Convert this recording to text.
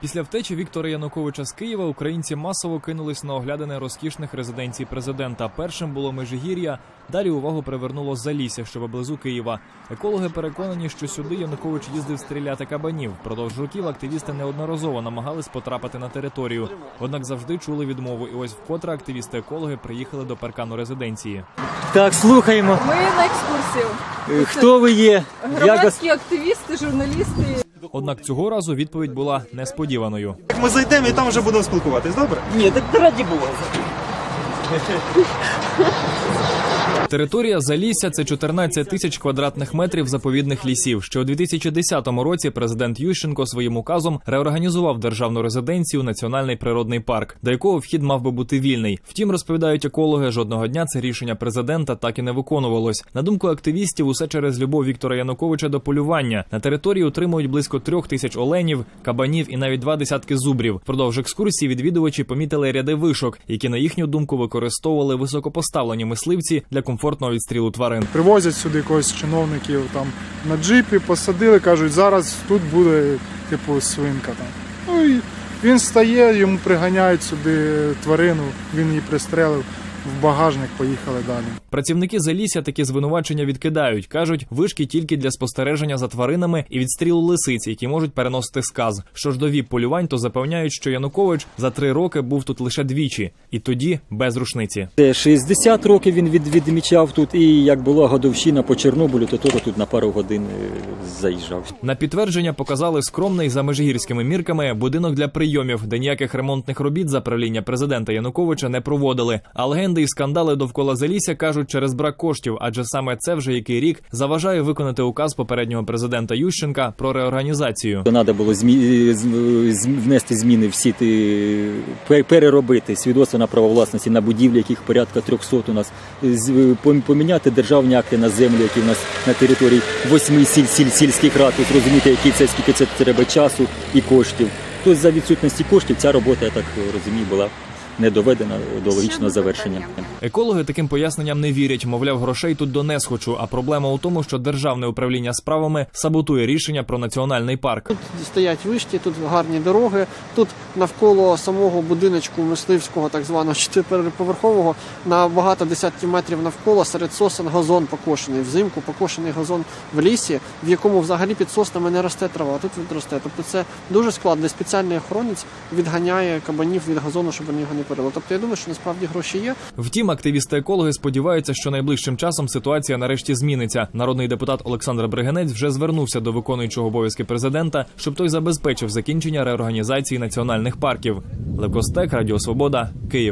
Після втечі Віктора Януковича з Києва українці масово кинулись на оглядини розкішних резиденцій президента. Першим було Межигір'я. Далі увагу привернуло Залісся, що поблизу Києва. Екологи переконані, що сюди Янукович їздив стріляти кабанів. Впродовж років активісти неодноразово намагались потрапити на територію. Однак завжди чули відмову. І ось вкотре активісти-екологи приїхали до паркану резиденції. Так, слухаємо. Ми на екскурсію. Е, Хто ви є? Як. Громадські активісти, журналісти. Однак цього разу відповідь була несподіваною. Ми зайдемо і там вже будемо спілкуватись, добре? Ні, так раді Бога. Територія Залісся – це 14 тисяч квадратних метрів заповідних лісів. Ще у 2010 році президент Ющенко своїм указом реорганізував державну резиденцію Національний природний парк, до якого вхід мав би бути вільний. Втім, розповідають екологи, жодного дня це рішення президента так і не виконувалось. На думку активістів, усе через любов Віктора Януковича до полювання. На території утримують близько трьох тисяч оленів, кабанів і навіть два десятки зубрів. Впродовж екскурсії відвідувачі помітили ряди вишок, які на їхню думку використовували високопоставлені мисливці для комфортного відстрілу тварин. Привозять сюди якогось чиновників там на джипі, посадили, кажуть, зараз тут буде типу свинка там. Ну і він стає, йому приганяють сюди тварину, він її пристрелив в багажник, поїхали далі. Працівники Залісся такі звинувачення відкидають. кажуть, вишки тільки для спостереження за тваринами і відстрілу лисиць, які можуть переносити сказ. Що ж до віп полювань, то запевняють, що Янукович за три роки був тут лише двічі, і тоді без рушниці. Це 60 років він від, відмічав тут, і як була годовщина по Чорнобилю, то теж тут на пару годин е, заїжджав. На підтвердження показали скромний за межгірськими мірками будинок для прийомів, де ніяких ремонтних робіт за правління президента Януковича не проводили. А легенди і скандали довкола Залісся кажуть через брак коштів, адже саме це вже який рік заважає виконати указ попереднього президента Ющенка про реорганізацію. Треба було змі... з- з- внести зміни всі ті, переробити свідоцтво на право власності на будівлі, яких порядка 300 у нас, з- поміняти державні акти на землю, які в нас на території восьми сіль, сіль, сільських рад. ось розумієте, який це, скільки це треба часу і коштів. Тобто за відсутності коштів ця робота, я так розумію, була не доведена до логічного завершення. Екологи таким поясненням не вірять. Мовляв, грошей тут до несхочу. А проблема у тому, що державне управління справами саботує рішення про національний парк. Тут стоять вишки, тут гарні дороги. Тут навколо самого будиночку мисливського, так званого чотириповерхового, на багато десятків метрів навколо серед сосен газон покошений. Взимку покошений газон в лісі, в якому взагалі під соснами не росте трава, тут він росте. Тобто це дуже складно. Спеціальний охоронець відганяє кабанів від газону, щоб вони його не порили. Тобто я думаю, що насправді гроші є. Втім, активісти-екологи сподіваються, що найближчим часом ситуація нарешті зміниться. Народний депутат Олександр Бригенець вже звернувся до виконуючого обов'язки президента, щоб той забезпечив закінчення реорганізації національних парків. Левкостек, Радіо Свобода, Київ.